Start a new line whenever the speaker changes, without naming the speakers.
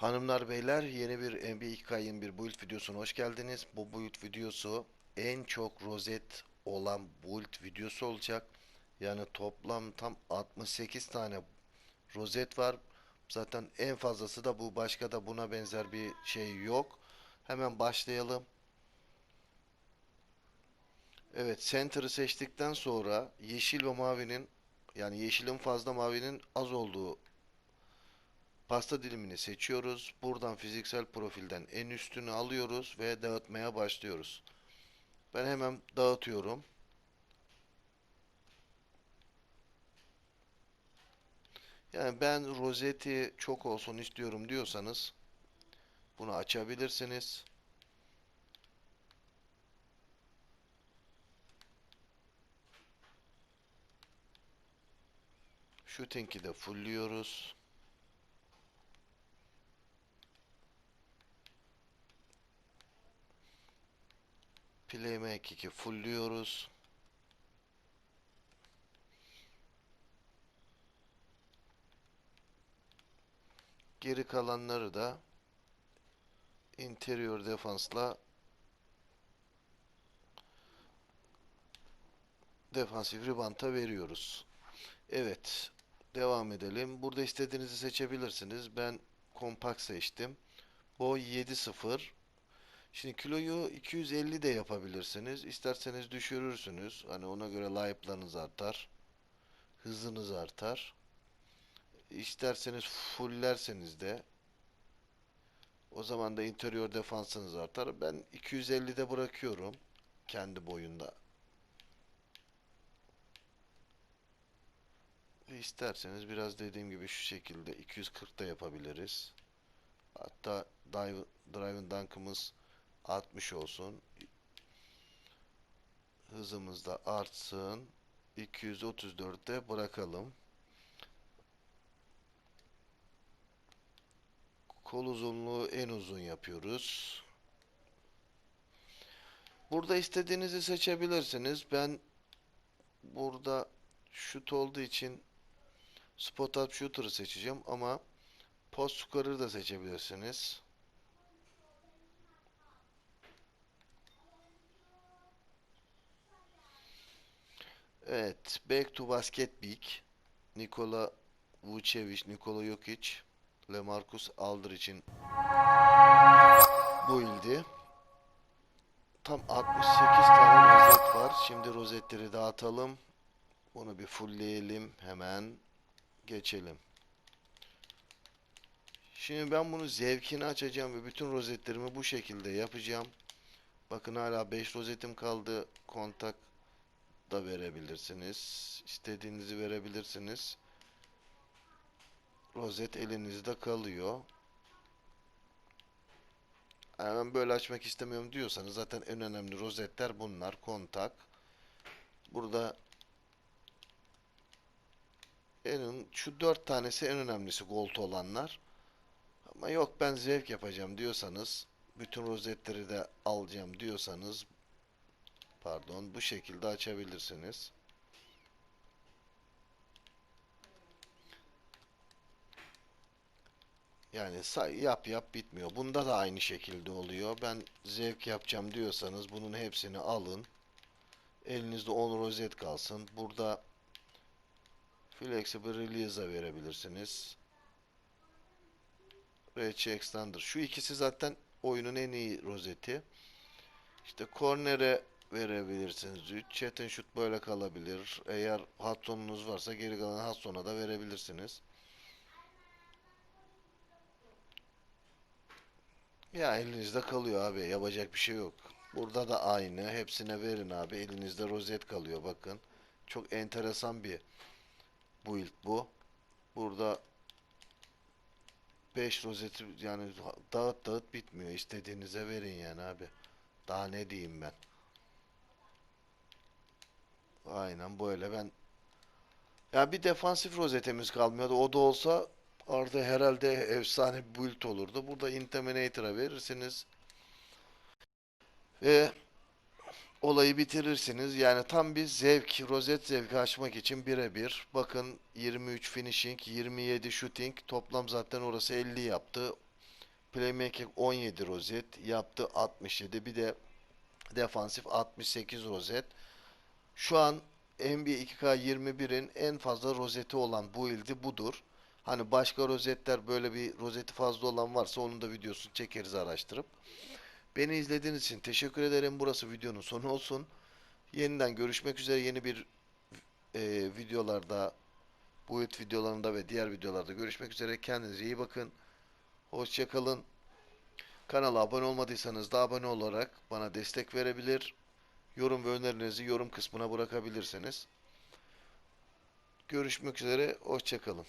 Hanımlar beyler yeni bir NBA 2K21 build videosuna hoş geldiniz. Bu build videosu en çok rozet olan build videosu olacak. Yani toplam tam 68 tane rozet var. Zaten en fazlası da bu. Başka da buna benzer bir şey yok. Hemen başlayalım. Evet, center'ı seçtikten sonra yeşil ve mavinin yani yeşilin fazla mavinin az olduğu Pasta dilimini seçiyoruz. Buradan fiziksel profilden en üstünü alıyoruz ve dağıtmaya başlıyoruz. Ben hemen dağıtıyorum. Yani ben rozeti çok olsun istiyorum diyorsanız bunu açabilirsiniz. Shooting'i de fullliyoruz. Playmaker 2 fullliyoruz. Geri kalanları da interior defansla defansif ribanta veriyoruz. Evet. Devam edelim. Burada istediğinizi seçebilirsiniz. Ben kompakt seçtim. Boy 7.0 Şimdi kiloyu 250 de yapabilirsiniz. İsterseniz düşürürsünüz. Hani ona göre layıplarınız artar. Hızınız artar. İsterseniz fulllerseniz de o zaman da interior defansınız artar. Ben 250'de bırakıyorum. Kendi boyunda. Ve isterseniz biraz dediğim gibi şu şekilde 240 da yapabiliriz. Hatta dive, drive and dunk'ımız 60 olsun. Hızımız da artsın. 234'te bırakalım. Kol uzunluğu en uzun yapıyoruz. Burada istediğinizi seçebilirsiniz. Ben burada şut olduğu için spot up shooter'ı seçeceğim ama post scorer'ı da seçebilirsiniz. Evet, back to basket big. Nikola Vucevic, Nikola Jokic, LeMarcus Aldridge'in bu ildi. Tam 68 tane rozet var. Şimdi rozetleri dağıtalım. Bunu bir fullleyelim. Hemen geçelim. Şimdi ben bunu zevkini açacağım ve bütün rozetlerimi bu şekilde yapacağım. Bakın hala 5 rozetim kaldı. Kontak da verebilirsiniz. İstediğinizi verebilirsiniz. Rozet elinizde kalıyor. Yani ben böyle açmak istemiyorum diyorsanız zaten en önemli rozetler bunlar. Kontak. Burada en şu dört tanesi en önemlisi gold olanlar. Ama yok ben zevk yapacağım diyorsanız bütün rozetleri de alacağım diyorsanız pardon bu şekilde açabilirsiniz. Yani say yap yap bitmiyor. Bunda da aynı şekilde oluyor. Ben zevk yapacağım diyorsanız bunun hepsini alın. Elinizde 10 rozet kalsın. Burada Flexible Release'a verebilirsiniz. Reach Extender. Şu ikisi zaten oyunun en iyi rozeti. İşte corner'e verebilirsiniz. 3 chat and shoot böyle kalabilir. Eğer Hudson'unuz varsa geri kalan Hudson'a da verebilirsiniz. Ya elinizde kalıyor abi. Yapacak bir şey yok. Burada da aynı. Hepsine verin abi. Elinizde rozet kalıyor bakın. Çok enteresan bir build bu. Burada 5 rozeti yani dağıt dağıt bitmiyor. İstediğinize verin yani abi. Daha ne diyeyim ben. Aynen böyle ben ya bir defansif rozetemiz kalmıyordu. O da olsa Arda herhalde efsane bir build olurdu. Burada Intimidator'a verirsiniz. Ve olayı bitirirsiniz. Yani tam bir zevk, rozet zevki açmak için birebir. Bakın 23 finishing, 27 shooting. Toplam zaten orası 50 yaptı. Playmaker 17 rozet yaptı 67 bir de defansif 68 rozet. Şu an NBA 2K21'in en fazla rozeti olan build'i budur. Hani başka rozetler böyle bir rozeti fazla olan varsa onun da videosunu çekeriz araştırıp. Beni izlediğiniz için teşekkür ederim. Burası videonun sonu olsun. Yeniden görüşmek üzere yeni bir e, videolarda, build videolarında ve diğer videolarda görüşmek üzere. Kendinize iyi bakın. Hoşçakalın. Kanala abone olmadıysanız da abone olarak bana destek verebilir. Yorum ve önerilerinizi yorum kısmına bırakabilirsiniz. Görüşmek üzere. Hoşçakalın.